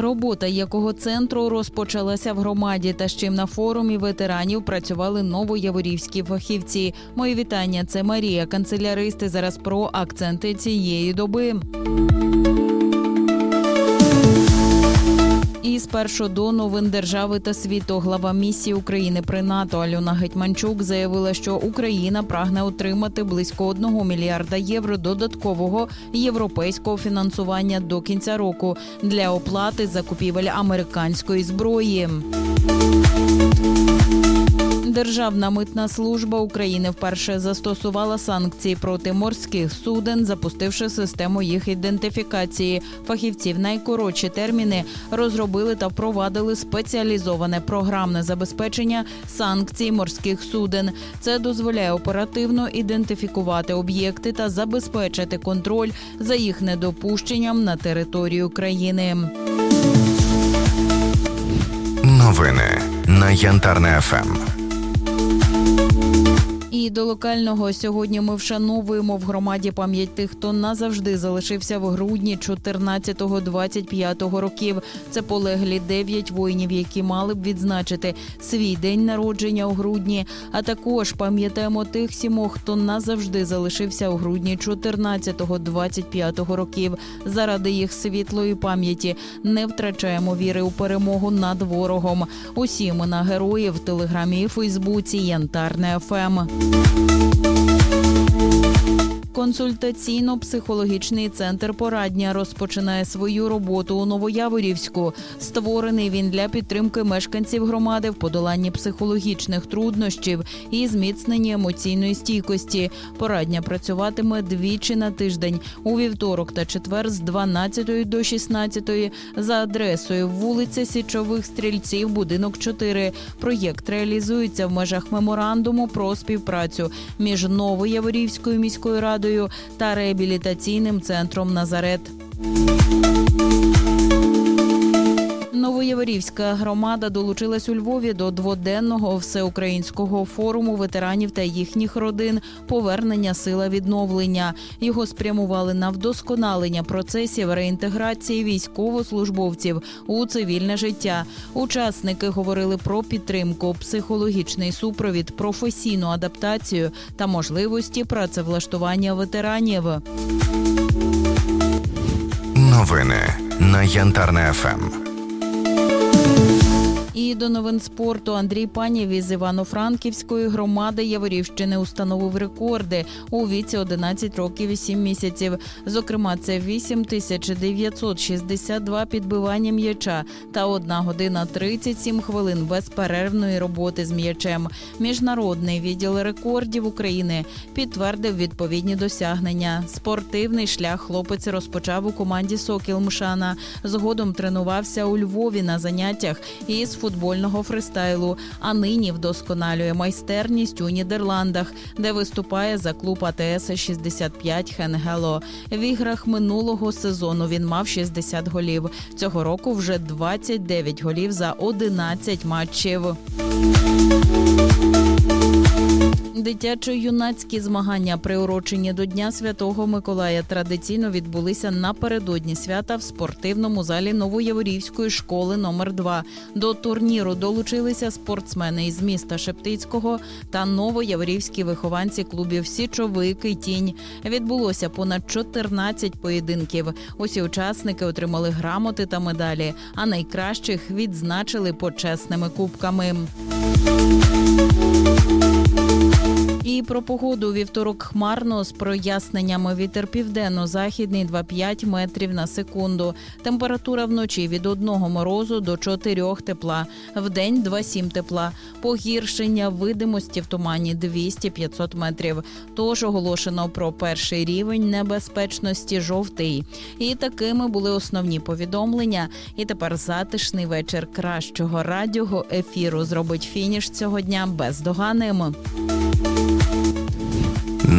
Робота якого центру розпочалася в громаді, та з чим на форумі ветеранів працювали новояворівські фахівці. Мої вітання. Це Марія, канцеляристи. Зараз про акценти цієї доби. І спершу до новин держави та світу глава місії України при НАТО Альона Гетьманчук заявила, що Україна прагне отримати близько 1 мільярда євро додаткового європейського фінансування до кінця року для оплати закупівель американської зброї. Державна митна служба України вперше застосувала санкції проти морських суден, запустивши систему їх ідентифікації. Фахівці в найкоротші терміни розробили та впровадили спеціалізоване програмне забезпечення санкцій морських суден. Це дозволяє оперативно ідентифікувати об'єкти та забезпечити контроль за їх недопущенням на територію країни. Новини на Янтарне ФМ. До локального сьогодні ми вшановуємо в громаді пам'ять тих, хто назавжди залишився в грудні 14-25 років. Це полеглі дев'ять воїнів, які мали б відзначити свій день народження у грудні. А також пам'ятаємо тих сімох, хто назавжди залишився у грудні 14-25 років. Заради їх світлої пам'яті не втрачаємо віри у перемогу над ворогом. Усі імена героїв в телеграмі і Фейсбуці Янтарне Ем. ФМ. Консультаційно-психологічний центр порадня розпочинає свою роботу у Новояворівську. Створений він для підтримки мешканців громади в подоланні психологічних труднощів і зміцненні емоційної стійкості. Порадня працюватиме двічі на тиждень у вівторок та четвер з 12 до 16 за адресою вулиця Січових стрільців, будинок 4. Проєкт реалізується в межах меморандуму про співпрацю між Новояворівською міською радою та реабілітаційним центром Назарет. Новоєворівська громада долучилась у Львові до дводенного всеукраїнського форуму ветеранів та їхніх родин повернення сила відновлення. Його спрямували на вдосконалення процесів реінтеграції військовослужбовців у цивільне життя. Учасники говорили про підтримку, психологічний супровід, професійну адаптацію та можливості працевлаштування ветеранів. Новини на Янтарне ФМ. І до новин спорту Андрій Панів із Івано-Франківської громади Яворівщини установив рекорди у віці 11 років і 7 місяців. Зокрема, це 8962 підбивання м'яча та 1 година 37 хвилин безперервної роботи з м'ячем. Міжнародний відділ рекордів України підтвердив відповідні досягнення. Спортивний шлях хлопець розпочав у команді Сокіл Мшана. Згодом тренувався у Львові на заняттях із футбольного фристайлу. А нині вдосконалює майстерність у Нідерландах, де виступає за клуб АТС 65 Хенгело. В іграх минулого сезону він мав 60 голів. Цього року вже 29 голів за 11 матчів. Дитячо-юнацькі змагання, приурочені до Дня Святого Миколая, традиційно відбулися напередодні свята в спортивному залі Новояворівської школи номер 2 До турніру долучилися спортсмени із міста Шептицького та новояворівські вихованці клубів Січовик і Тінь. Відбулося понад 14 поєдинків. Усі учасники отримали грамоти та медалі, а найкращих відзначили почесними кубками. Про погоду вівторок хмарно з проясненнями вітер південно-західний 2,5 метрів на секунду. Температура вночі від 1 морозу до 4 тепла. Вдень 2,7 тепла. Погіршення видимості в тумані 200-500 метрів. Тож оголошено про перший рівень небезпечності жовтий. І такими були основні повідомлення. І тепер затишний вечір кращого радіо ефіру зробить фініш цього дня бездоганним.